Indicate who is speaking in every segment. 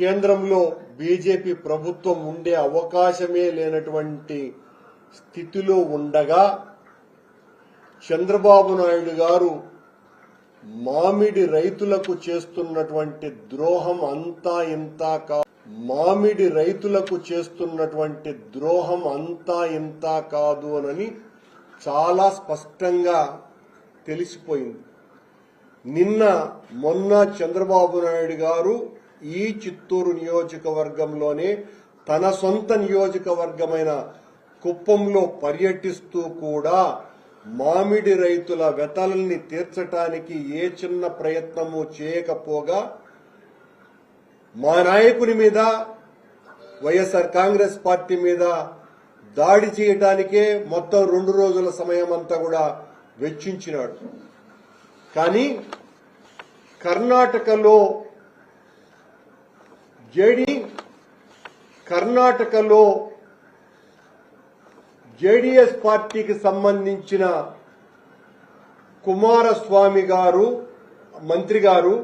Speaker 1: కేంద్రంలో బీజేపీ ప్రభుత్వం ఉండే అవకాశమే లేనటువంటి స్థితిలో ఉండగా చంద్రబాబు నాయుడు గారు మామిడి రైతులకు చేస్తున్నటువంటి ద్రోహం అంతా ఇంత కా మామిడి రైతులకు చేస్తున్నటువంటి ద్రోహం అంతా ఇంత కాదు అని చాలా స్పష్టంగా తెలిసిపోయింది. నిన్న మొన్న చంద్రబాబు నాయుడు గారు ఈ చిత్తూరు నియోజకవర్గంలోనే తన సొంత నియోజకవర్గమైన కుప్పంలో పర్యటిస్తూ కూడా మామిడి రైతుల వెతల్ని తీర్చటానికి ఏ చిన్న ప్రయత్నము చేయకపోగా మా నాయకుని మీద వైఎస్ఆర్ కాంగ్రెస్ పార్టీ మీద దాడి చేయటానికే మొత్తం రెండు రోజుల సమయం అంతా కూడా వెచ్చించినాడు. కానీ కర్ణాటకలో జేడి కర్ణాటకలో జేడీఎస్ పార్టీకి సంబంధించిన కుమారస్వామి గారు మంత్రి గారు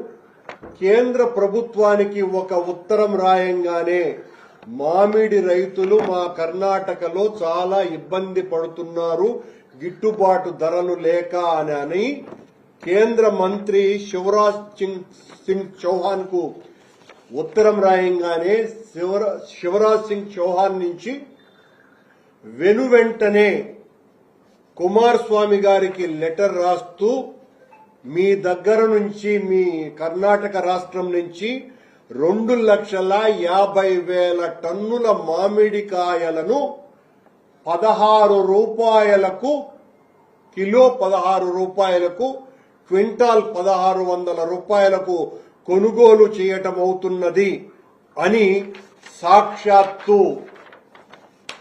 Speaker 1: కేంద్ర ప్రభుత్వానికి ఒక ఉత్తరం రాయంగానే మామిడి రైతులు మా కర్ణాటకలో చాలా ఇబ్బంది పడుతున్నారు గిట్టుబాటు ధరలు లేక అని కేంద్ర మంత్రి శివరాజ్ సింగ్ సింగ్ చౌహాన్కు ఉత్తరం రాయంగానే శివరా- శివరాజ్ సింగ్ చౌహాన్ నుంచి వెను వెంటనే కుమారస్వామి గారికి లెటర్ రాస్తూ మీ దగ్గర నుంచి మీ కర్ణాటక రాష్ట్రం నుంచి రెండు లక్షల యాభై వేల టన్నుల మామిడికాయలను పదహారు రూపాయలకు కిలో పదహారు రూపాయలకు క్వింటాల్ పదహారు వందల రూపాయలకు కొనుగోలు చేయటం అవుతున్నది అని సాక్షాత్తు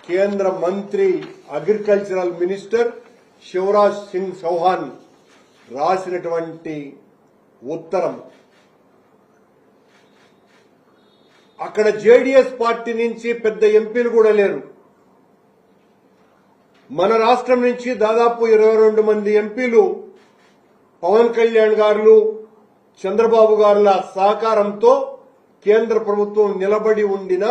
Speaker 1: కేంద్ర మంత్రి అగ్రికల్చరల్ మినిస్టర్ శివరాజ్ సింగ్ చౌహాన్ రాసినటువంటి ఉత్తరం. అక్కడ జేడీఎస్ పార్టీ నుంచి పెద్ద ఎంపీలు కూడా లేరు. మన రాష్ట్రం నుంచి దాదాపు ఇరవై రెండు మంది ఎంపీలు పవన్ కళ్యాణ్ గారు చంద్రబాబు గారుల సహకారంతో కేంద్ర ప్రభుత్వం నిలబడి ఉండిన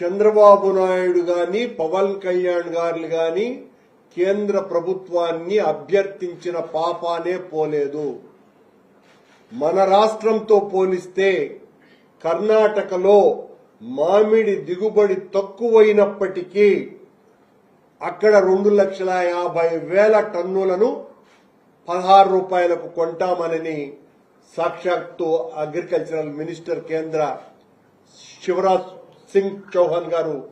Speaker 1: చంద్రబాబు నాయుడు గాని పవన్ కళ్యాణ్ గారు గాని కేంద్ర ప్రభుత్వాన్ని అభ్యర్థించిన పాపానే పోలేదు. మన రాష్ట్రంతో పోలిస్తే కర్ణాటకలో మామిడి దిగుబడి తక్కువైనప్పటికీ అక్కడ రెండు లక్షల యాభై వేల టన్నులను పదహారు రూపాయలకు కొంటామనని సాక్షాత్తు అగ్రికల్చరల్ మినిస్టర్ కేంద్ర శివరాజ్ సింగ్ చౌహాన్ గారు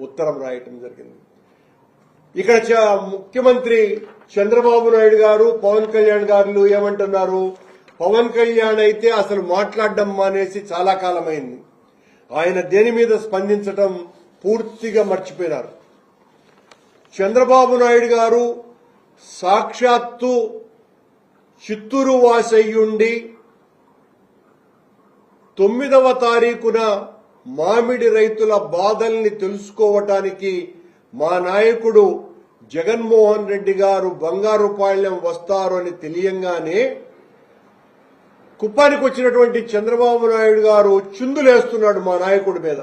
Speaker 1: ఉత్తరం రాయటం జరిగింది. ఇక్కడ చ- ముఖ్యమంత్రి చంద్రబాబు నాయుడు గారు పవన్ కళ్యాణ్ గారు ఏమంటున్నారు? పవన్ కళ్యాణ్ అయితే అసలు మాట్లాడడం మానేసి చాలా కాలమైంది. ఆయన దేని మీద స్పందించటం పూర్తిగా మర్చిపోయినారు. చంద్రబాబు నాయుడు గారు సాక్షాత్తు చిత్తూరు వాసయ్యుండి తొమ్మిదవ తారీఖున మామిడి రైతుల బాధల్ని తెలుసుకోవటానికి మా నాయకుడు జగన్మోహన్ రెడ్డి గారు బంగారుపాళ్యం వస్తారు అని తెలియంగానే కుప్పానికి వచ్చినటువంటి చంద్రబాబు నాయుడు గారు చిందులేస్తున్నాడు మా నాయకుడి మీద.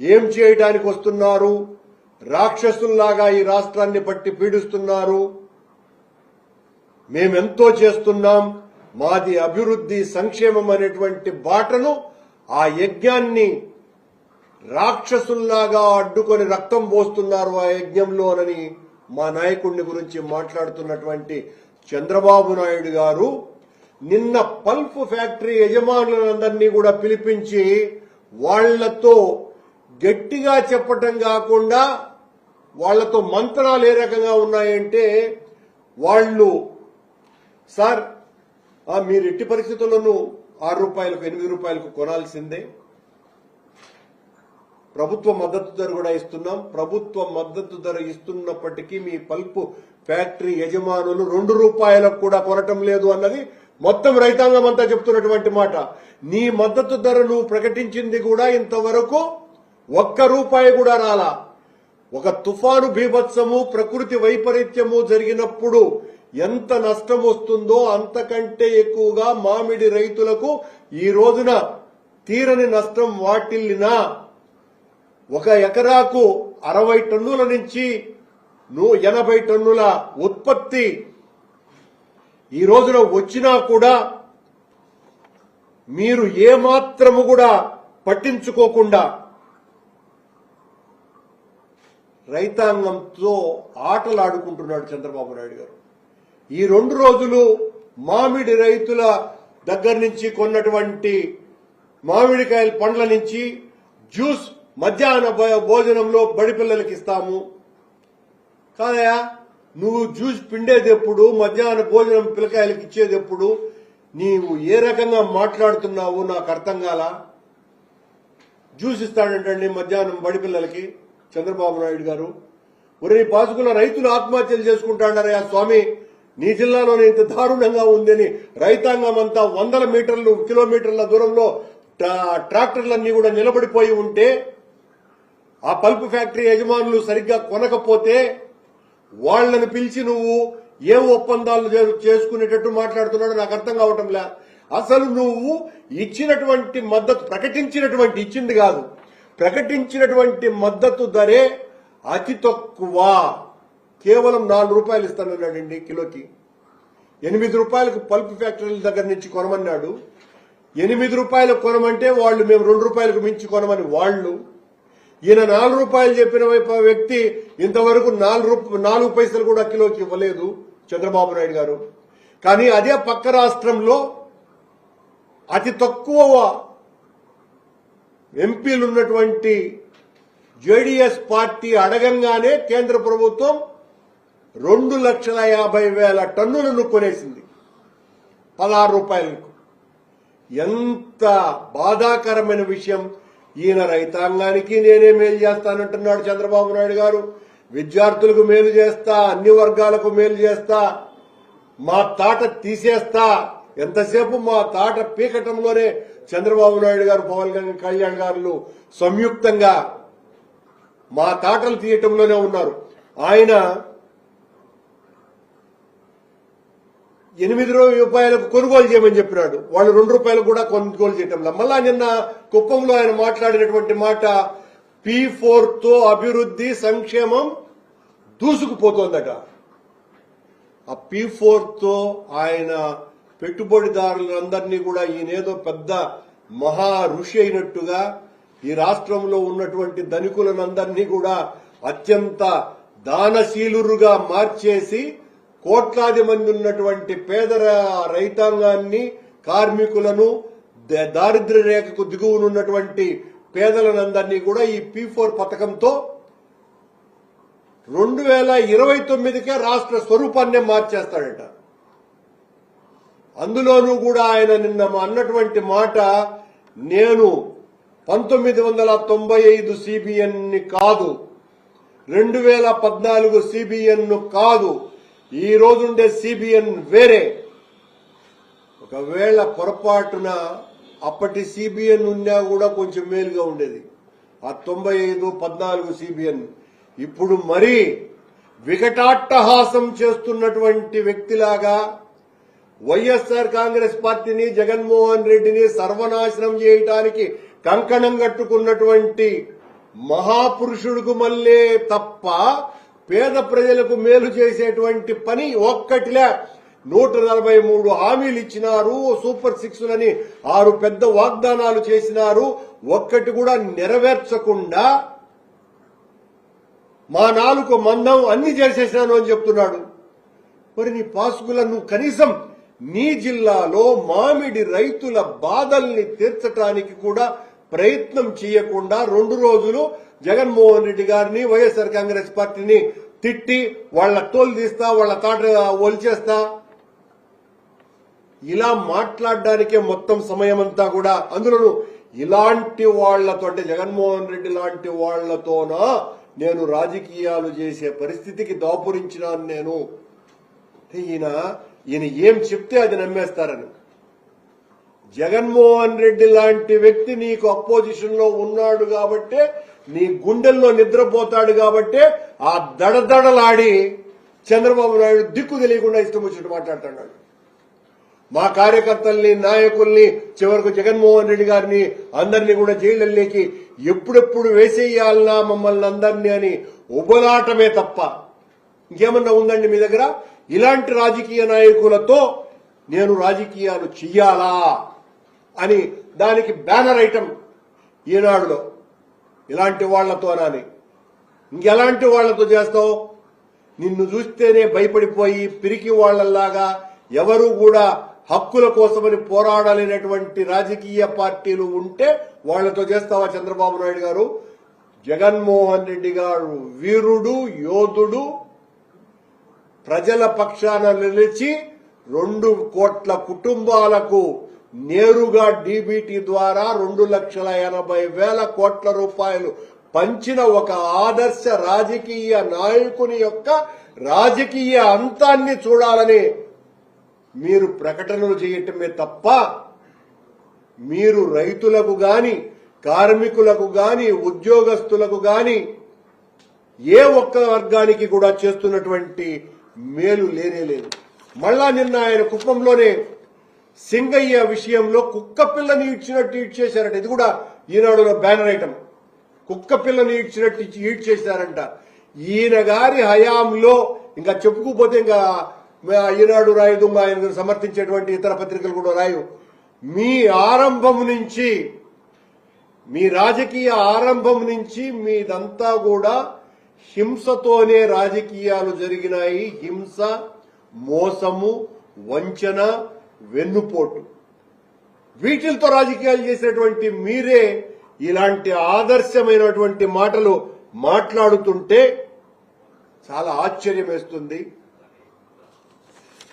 Speaker 1: ఏం చేయటానికి వస్తున్నారు? రాక్షసుల్లాగా ఈ రాష్ట్రాన్ని పట్టి పీడిస్తున్నారు. మేమెంతో చేస్తున్నాం. మాది అభివృద్ధి సంక్షేమం అనేటువంటి బాటను ఆ యజ్ఞాన్ని రాక్షసుల్లాగా అడ్డుకొని రక్తం పోస్తున్నారు ఆ యజ్ఞంలోనని మా నాయకుడిని గురించి మాట్లాడుతున్నటువంటి చంద్రబాబు నాయుడు గారు నిన్న పల్ప్ ఫ్యాక్టరీ యజమానులందరినీ కూడా పిలిపించి వాళ్ళతో గట్టిగా చెప్పటం కాకుండా వాళ్ళతో మంత్రాలు ఏ రకంగా ఉన్నాయంటే వాళ్ళు సార్ మీరు ఎట్టి పరిస్థితుల్లోనూ ఆరు రూపాయలకు ఎనిమిది రూపాయలకు కొనాల్సిందే. ప్రభుత్వ మద్దతు ధర కూడా ఇస్తున్నాం. ప్రభుత్వ మద్దతు ధర ఇస్తున్నప్పటికీ మీ పల్పు ఫ్యాక్టరీ యజమానులు రెండు రూపాయలకు కూడా కొనటం లేదు అన్నది మొత్తం రైతాంగం అంతా చెప్తున్నటువంటి మాట. నీ మద్దతు ధర నువ్వు ప్రకటించింది కూడా ఇంతవరకు ఒక్క రూపాయి కూడా రాలా. ఒక తుఫాను బీభత్సము ప్రకృతి వైపరీత్యము జరిగినప్పుడు ఎంత నష్టం వస్తుందో అంతకంటే ఎక్కువగా మామిడి రైతులకు ఈ రోజున తీరని నష్టం వాటిల్లినా ఒక ఎకరాకు అరవై టన్నుల నుంచి ఎనభై టన్నుల ఉత్పత్తి ఈ రోజున వచ్చినా కూడా మీరు ఏమాత్రము కూడా పట్టించుకోకుండా రైతాంగంతో ఆటలాడుకుంటున్నాడు చంద్రబాబు నాయుడు గారు. ఈ రెండు రోజులు మామిడి రైతుల దగ్గర నుంచి కొన్నటువంటి మామిడికాయల పండ్ల నుంచి జ్యూస్ మధ్యాహ్న భోజనంలో బడి పిల్లలకి ఇస్తాము. కాదయా నువ్వు జ్యూస్ పిండేది ఎప్పుడు మధ్యాహ్న భోజనం పిల్లకాయలకి ఇచ్చేది ఎప్పుడు నీవు ఏ రకంగా మాట్లాడుతున్నావు నాకు అర్థం కాలా? జ్యూస్ ఇస్తాడంటండి మధ్యాహ్నం బడి పిల్లలకి. చంద్రబాబు నాయుడు గారు ఒరే పాసుకున్న రైతులు ఆత్మహత్యలు చేసుకుంటాడారయ్యా స్వామి నీ జిల్లాలోనే ఇంత దారుణంగా ఉందని రైతాంగం అంతా వందల మీటర్లు కిలోమీటర్ల దూరంలో ట్రా- ట్రాక్టర్లన్నీ కూడా నిలబడిపోయి ఉంటే ఆ పల్ప్ ఫ్యాక్టరీ యజమానులు సరిగ్గా కొనకపోతే వాళ్ళని పిలిచి నువ్వు ఏ ఒప్పందాలు చేసుకునేటట్టు మాట్లాడుతున్నాడో నాకు అర్థం కావటం లే అసలు నువ్వు ఇచ్చినటువంటి మద్దతు ప్రకటించినటువంటి ఇచ్చింది కాదు. ప్రకటించినటువంటి మద్దతు ధరే అతి తక్కువ. కేవలం నాలుగు రూపాయలు ఇస్తానన్నాడండి కిలోకి. ఎనిమిది రూపాయలకు పల్ప్ ఫ్యాక్టరీల దగ్గర నుంచి కొనమన్నాడు. ఎనిమిది రూపాయలకు కొనమంటే వాళ్ళు మేము రెండు రూపాయలకు మించి కొనమని వాళ్ళు. ఈయన నాలుగు రూపాయలు చెప్పిన వైపు వ్యక్తి ఇంతవరకు నాలుగు నాలుగు పైసలు కూడా కిలోకి ఇవ్వలేదు చంద్రబాబు నాయుడు గారు. కానీ అదే పక్క రాష్ట్రంలో అతి తక్కువ ఎంపీలు ఉన్నటువంటి జేడీఎస్ పార్టీ అడగంగానే కేంద్ర ప్రభుత్వం రెండు లక్షల యాభై వేల టన్నులను కొనేసింది. పదహారు రూపాయలకు. ఎంత బాధాకరమైన విషయం. ఈయన రైతాంగానికి నేనే మేలు చేస్తానంటున్నాడు చంద్రబాబు నాయుడు గారు. విద్యార్థులకు మేలు చేస్తా అన్ని వర్గాలకు మేలు చేస్తా. మా తాట తీసేస్తా. ఎంతసేపు మా తాట పీకటంలోనే చంద్రబాబు నాయుడు గారు పవన్ కళ్యాణ్ గారు సంయుక్తంగా మా తాటలు తీయటంలోనే ఉన్నారు. ఆయన ఎనిమిది రూపాయలకు కొనుగోలు చేయమని చెప్పినాడు. వాళ్ళు రెండు రూపాయలు కూడా కొనుగోలు చేయటం మళ్ళా నిన్న కుప్పంలో ఆయన మాట్లాడినటువంటి మాట పి ఫోర్తో అభివృద్ధి సంక్షేమం దూసుకుపోతోందట. ఆ పి ఫోర్తో ఆయన పెట్టుబడిదారులందరినీ కూడా ఈయనేదో పెద్ద మహా ఋషి అయినట్టుగా ఈ రాష్ట్రంలో ఉన్నటువంటి ధనికులనందరినీ కూడా అత్యంత దానశీలురుగా మార్చేసి కోట్లాది మంది ఉన్నటువంటి పేద రైతాంగాన్ని కార్మికులను ద- దారిద్ర్య రేఖకు దిగువనున్నటువంటి పేదలనందరినీ కూడా ఈ పి ఫోర్ పథకంతో రెండు వేల ఇరవై తొమ్మిదికే రాష్ట్ర స్వరూపాన్నే మార్చేస్తాడట. అందులోనూ కూడా ఆయన నిన్న అన్నటువంటి మాట నేను పంతొమ్మిది వందల తొంభై ఐదు సిబిఎన్ కాదు రెండు వేల పద్నాలుగు సిబిఎన్ను కాదు ఈ రోజుండే సిబిఎన్ వేరే. ఒకవేళ పొరపాటున అప్పటి సిబిఎన్ ఉన్నా కూడా కొంచెం మేలుగా ఉండేది. ఆ తొంభై ఐదు పద్నాలుగు సిబిఎన్. ఇప్పుడు మరీ వికటాట్టహాసం చేస్తున్నటువంటి వ్యక్తిలాగా వైఎస్ఆర్ కాంగ్రెస్ పార్టీని జగన్మోహన్ రెడ్డిని సర్వనాశనం చేయటానికి కంకణం కట్టుకున్నటువంటి మహాపురుషుడికి మళ్ళీ తప్ప పేద ప్రజలకు మేలు చేసేటువంటి పని ఒక్కటిలే. నూట నలభై మూడు హామీలు ఇచ్చినారు. సూపర్ సిక్స్లని ఆరు పెద్ద వాగ్దానాలు చేసినారు. ఒక్కటి కూడా నెరవేర్చకుండా మా నాలుగు మందం అన్ని చేసేసాను అని చెప్తున్నాడు. మరి నీ పాసుకుల నువ్వు కనీసం నీ జిల్లాలో మామిడి రైతుల బాధల్ని తీర్చడానికి కూడా ప్రయత్నం చేయకుండా రెండు రోజులు జగన్మోహన్ రెడ్డి గారిని వైఎస్ఆర్ కాంగ్రెస్ పార్టీని తిట్టి వాళ్ళ తోలు తీస్తా వాళ్ళ తాట ఒలిచేస్తా. ఇలా మాట్లాడడానికే మొత్తం సమయం అంతా కూడా అందులోను ఇలాంటి వాళ్ళతో అంటే జగన్మోహన్ రెడ్డి లాంటి వాళ్ళతోనా నేను రాజకీయాలు చేసే పరిస్థితికి దాపురించినాను నేను. ఈయన ఈయన ఏం చెప్తే అది నమ్మేస్తారని. జగన్మోహన్ రెడ్డి లాంటి వ్యక్తి నీకు అపోజిషన్లో ఉన్నాడు కాబట్టే నీ గుండెల్లో నిద్రపోతాడు కాబట్టే ఆ దడదడలాడి చంద్రబాబు నాయుడు దిక్కు తెలియకుండా ఇష్టం వచ్చినట్టు మాట్లాడుతున్నాడు. మా కార్యకర్తల్ని నాయకుల్ని చివరకు జగన్మోహన్ రెడ్డి గారిని అందరినీ కూడా జైళ్ళల్లోకి ఎప్పుడెప్పుడు వేసేయాలనా మమ్మల్ని అందరినీ అని ఉబలాటమే తప్ప. ఇంకేమన్నా ఉందండి మీ దగ్గర? ఇలాంటి రాజకీయ నాయకులతో నేను రాజకీయాలు చెయ్యాలా అని దానికి బ్యానర్ ఐటమ్ ఈనాడులో. ఇలాంటి వాళ్ళతోనని ఇంకెలాంటి వాళ్ళతో చేస్తావు? నిన్ను చూస్తేనే భయపడిపోయి పిరికి వాళ్ళలాగా ఎవరు కూడా హక్కుల కోసమని పోరాడలేనటువంటి రాజకీయ పార్టీలు ఉంటే వాళ్ళతో చేస్తావా చంద్రబాబు నాయుడు గారు? జగన్మోహన్ రెడ్డి గారు వీరుడు యోధుడు ప్రజల పక్షాన నిలిచి రెండు కోట్ల కుటుంబాలకు నేరుగా డీబీటీ ద్వారా రెండు లక్షల ఎనభై వేల కోట్ల రూపాయలు పంచిన ఒక ఆదర్శ రాజకీయ నాయకుని యొక్క రాజకీయ అంతాన్ని చూడాలని మీరు ప్రకటనలు చేయటమే తప్ప మీరు రైతులకు గాని కార్మికులకు గాని ఉద్యోగస్తులకు గాని ఏ ఒక్క వర్గానికి కూడా చేస్తున్నటువంటి మేలు లేనే లేదు. మళ్ళా నిన్న ఆయన కుప్పంలోనే సింగయ్య విషయంలో కుక్క పిల్లని ఇచ్చినట్టు ఈడ్ చేశారట. ఇది కూడా ఈనాడులో బ్యానర్ ఐటమ్. కుక్క పిల్లని ఇచ్చినట్టు ఈడ్ చేశారంట. ఈయన గారి హయాంలో ఇంకా చెప్పుకోపోతే ఇంకా ఈనాడు రాయదు ఆయన సమర్థించేటువంటి ఇతర పత్రికలు కూడా రాయు. మీ ఆరంభం నుంచి మీ రాజకీయ ఆరంభం నుంచి మీదంతా కూడా హింసతోనే రాజకీయాలు జరిగినాయి. హింస మోసము వంచన వెన్నుపోటు. వీటితో రాజకీయాలు చేసినటువంటి మీరే ఇలాంటి ఆదర్శమైనటువంటి మాటలు మాట్లాడుతుంటే చాలా ఆశ్చర్యం వేస్తుంది.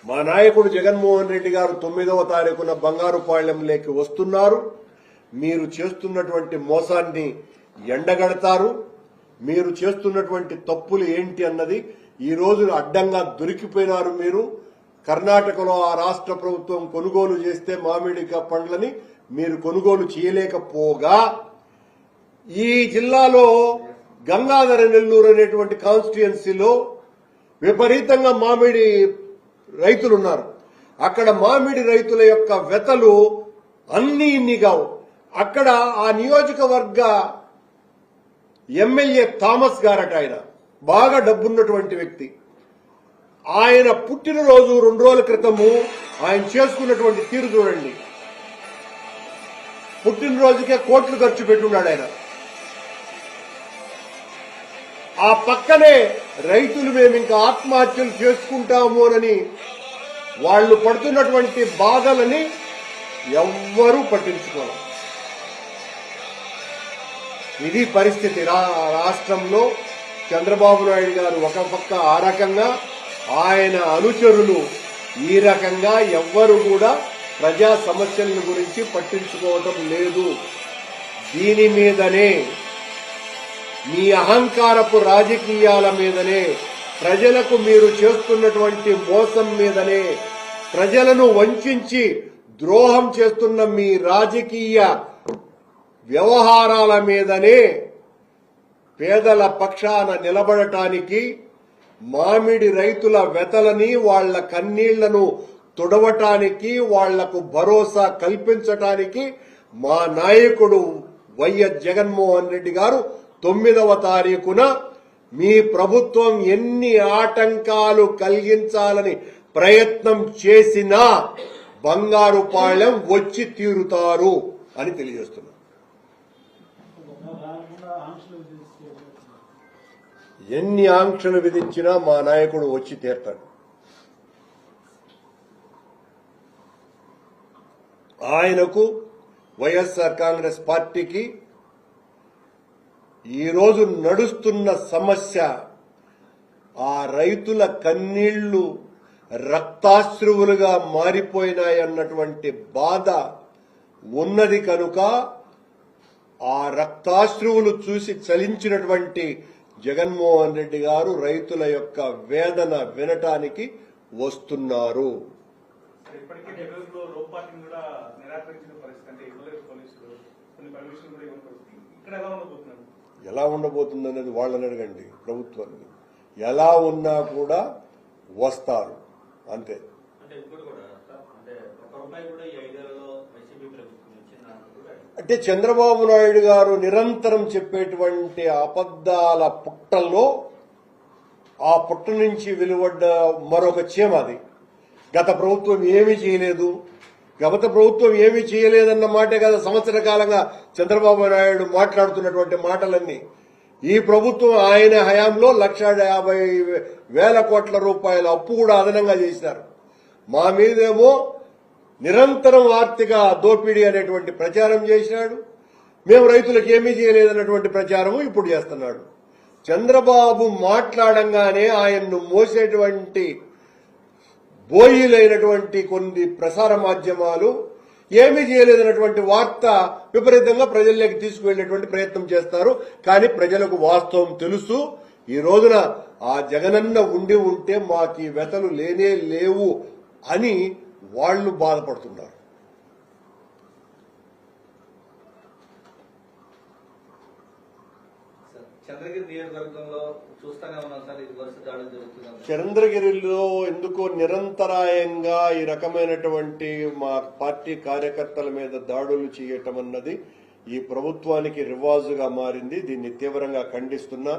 Speaker 1: మా నాయకుడు జగన్మోహన్ రెడ్డి గారు తొమ్మిదవ తారీఖున బంగారుపాళ్యంలోకి వస్తున్నారు. మీరు చేస్తున్నటువంటి మోసాన్ని ఎండగడతారు. మీరు చేస్తున్నటువంటి తప్పులు ఏంటి అన్నది ఈ రోజు అడ్డంగా దొరికిపోయినారు మీరు. కర్ణాటకలో ఆ రాష్ట్ర ప్రభుత్వం కొనుగోలు చేస్తే మామిడిక పండ్లని మీరు కొనుగోలు చేయలేకపోగా ఈ జిల్లాలో గంగాధర నెల్లూరు అనేటువంటి కాన్స్టిట్యుయెన్సీలో విపరీతంగా మామిడి రైతులు ఉన్నారు అక్కడ మామిడి రైతుల యొక్క వెతలు అన్ని ఇన్ని కావు. అక్కడ ఆ నియోజకవర్గ ఎమ్మెల్యే థామస్ గారట ఆయన. బాగా డబ్బున్నటువంటి వ్యక్తి. ఆయన పుట్టినరోజు రెండు రోజుల క్రితము ఆయన చేసుకున్నటువంటి తీరు చూడండి. పుట్టినరోజుకే కోట్లు ఖర్చు పెట్టున్నాడు ఆయన. ఆ పక్కనే రైతులు మేము ఇంకా ఆత్మహత్యలు చేసుకుంటాము అని వాళ్ళు పడుతున్నటువంటి బాధలని ఎవ్వరూ పట్టించుకోరు. ఇది పరిస్థితి. రా- రాష్ట్రంలో చంద్రబాబు నాయుడు గారు ఒక పక్క ఆ రకంగా ఆయన అనుచరులు ఈ రకంగా ఎవ్వరు కూడా ప్రజా సమస్యల గురించి పట్టించుకోవటం లేదు. దీని మీదనే మీ అహంకారపు రాజకీయాల మీదనే ప్రజలకు మీరు చేస్తున్నటువంటి మోసం మీదనే ప్రజలను వంచించి ద్రోహం చేస్తున్న మీ రాజకీయ వ్యవహారాల మీదనే పేదల పక్షాన నిలబడటానికి మామిడి రైతుల వెతలని వాళ్ళ కన్నీళ్ళను తుడవటానికి వాళ్ళకు భరోసా కల్పించటానికి మా నాయకుడు వైఎస్ జగన్మోహన్ రెడ్డి గారు తొమ్మిదవ తారీఖున మీ ప్రభుత్వం ఎన్ని ఆటంకాలు కలిగించాలని ప్రయత్నం చేసినా బంగారు పాళ్యం వచ్చి తీరుతారు అని తెలియజేస్తున్నారు. ఎన్ని ఆంక్షలు విధించినా మా నాయకుడు వచ్చి తీర్తాడు. ఆయనకు వైఎస్ఆర్ కాంగ్రెస్ పార్టీకి ఈరోజు నడుస్తున్న సమస్య ఆ రైతుల కన్నీళ్ళు రక్తాశ్రువులుగా మారిపోయినాయన్నటువంటి బాధ ఉన్నది కనుక ఆ రక్తాశ్రువులు చూసి చలించినటువంటి జగన్మోహన్ రెడ్డి గారు రైతుల యొక్క వేదన వినటానికి వస్తున్నారు.
Speaker 2: ఇప్పటికీ నెల్లూరులో రో పార్టీని కూడా నిరాకరించిన పరిస్థితి అంటే ఇవ్వలేదు పోలీసులు. కొన్ని పర్మిషన్ కూడా ఇవ్వని పరిస్థితి. ఇక్కడ ఎలా ఉండబోతున్నారు?
Speaker 1: ఎలా ఉండబోతుంది అనేది వాళ్ళని అడగండి ప్రభుత్వాన్ని ఎలా ఉన్నా కూడా వస్తారు. అంతే
Speaker 3: అంటే ఇప్పుడు కూడా సార్ అంటే ఒక రూపాయి కూడా ఈ ఐదేళ్ళలో వైసీపీ ప్రభుత్వం ఇచ్చిందని కూడా
Speaker 1: అంటే చంద్రబాబు నాయుడు గారు నిరంతరం చెప్పేటువంటి అబద్ధాల పుట్టల్లో ఆ పుట్ట నుంచి వెలువడ్డ మరొక చీమ అది. గత ప్రభుత్వం ఏమీ చేయలేదు. గత ప్రభుత్వం ఏమీ చేయలేదన్న మాటే కదా సంవత్సర కాలంగా చంద్రబాబు నాయుడు మాట్లాడుతున్నటువంటి మాటలన్నీ. ఈ ప్రభుత్వం ఆయన హయాంలో లక్ష యాభై వేల కోట్ల రూపాయల అప్పు కూడా అదనంగా చేశారు. మా మీదేమో నిరంతరం ఆర్థిక దోపిడీ అనేటువంటి ప్రచారం చేసినాడు. మేము రైతులకు ఏమీ చేయలేదన్నటువంటి ప్రచారము ఇప్పుడు చేస్తున్నాడు. చంద్రబాబు మాట్లాడంగానే ఆయన్ను మోసేటువంటి బోయిలైనటువంటి కొన్ని ప్రసార మాధ్యమాలు ఏమీ చేయలేదన్నటువంటి వార్త విపరీతంగా ప్రజల్లోకి తీసుకువెళ్ళేటువంటి ప్రయత్నం చేస్తారు. కానీ ప్రజలకు వాస్తవం తెలుసు. ఈ రోజున ఆ జగనన్న ఉండి ఉంటే మాకు ఈ వెతలు లేనే లేవు అని వాళ్ళు బాధపడుతున్నారు. చంద్రగిరిలో ఎందుకో నిరంతరాయంగా ఈ రకమైనటువంటి మా పార్టీ కార్యకర్తల మీద దాడులు చేయటం అన్నది ఈ ప్రభుత్వానికి రివాజుగా మారింది. దీన్ని తీవ్రంగా ఖండిస్తున్నా.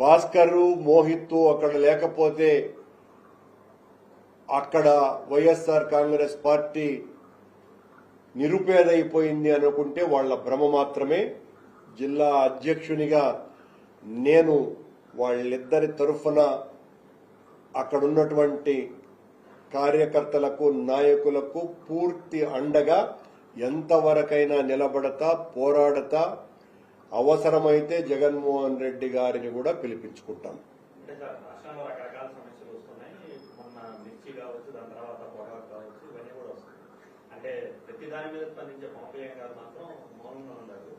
Speaker 1: భాస్కర్ మోహిత్ అక్కడ లేకపోతే అక్కడ వైఎస్ఆర్ కాంగ్రెస్ పార్టీ నిరుపేదైపోయింది అనుకుంటే వాళ్ళ భ్రమ మాత్రమే. జిల్లా అధ్యక్షునిగా నేను వాళ్ళిద్దరి తరఫున అక్కడున్నటువంటి కార్యకర్తలకు నాయకులకు పూర్తి అండగా ఎంతవరకైనా నిలబడతా పోరాడతా అవసరమైతే జగన్మోహన్ రెడ్డి గారిని కూడా పిలిపించుకుంటాం
Speaker 3: అంటే సార్ రాష్ట్రంలో రకరకాల సమస్యలు వస్తున్నాయి మొన్న మిర్చి కావచ్చు దాని తర్వాత పొగాకు కావచ్చు ఇవన్నీ కూడా వస్తున్నాయి అంటే ప్రతి దాని మీద స్పందించే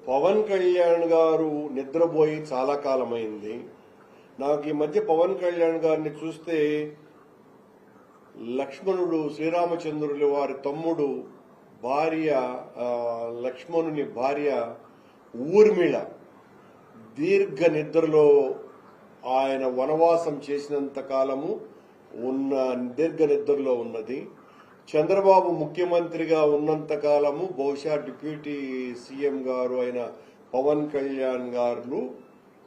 Speaker 3: పవన్ కళ్యాణ్ గారు
Speaker 1: నిద్రపోయి చాలా కాలమైంది. నాకు ఈ మధ్య పవన్ కళ్యాణ్ గారిని చూస్తే లక్ష్మణుడు శ్రీరామచంద్రుల వారి తమ్ముడు భార్య లక్ష్మణుని భార్య ఊర్మిళ దీర్ఘ నిద్రలో ఆయన వనవాసం చేసినంత కాలము ఉన్న దీర్ఘ నిద్రలో ఉన్నది. చంద్రబాబు ముఖ్యమంత్రిగా ఉన్నంత కాలము బహుశా డిప్యూటీ సీఎం గారు అయిన పవన్ కళ్యాణ్ గారు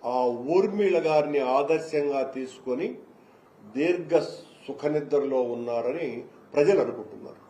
Speaker 1: ఆ ఊర్మిళ గారిని ఆదర్శంగా తీసుకొని దీర్ఘ సుఖనిద్రలో ఉన్నారని ప్రజలు అనుకుంటున్నారు.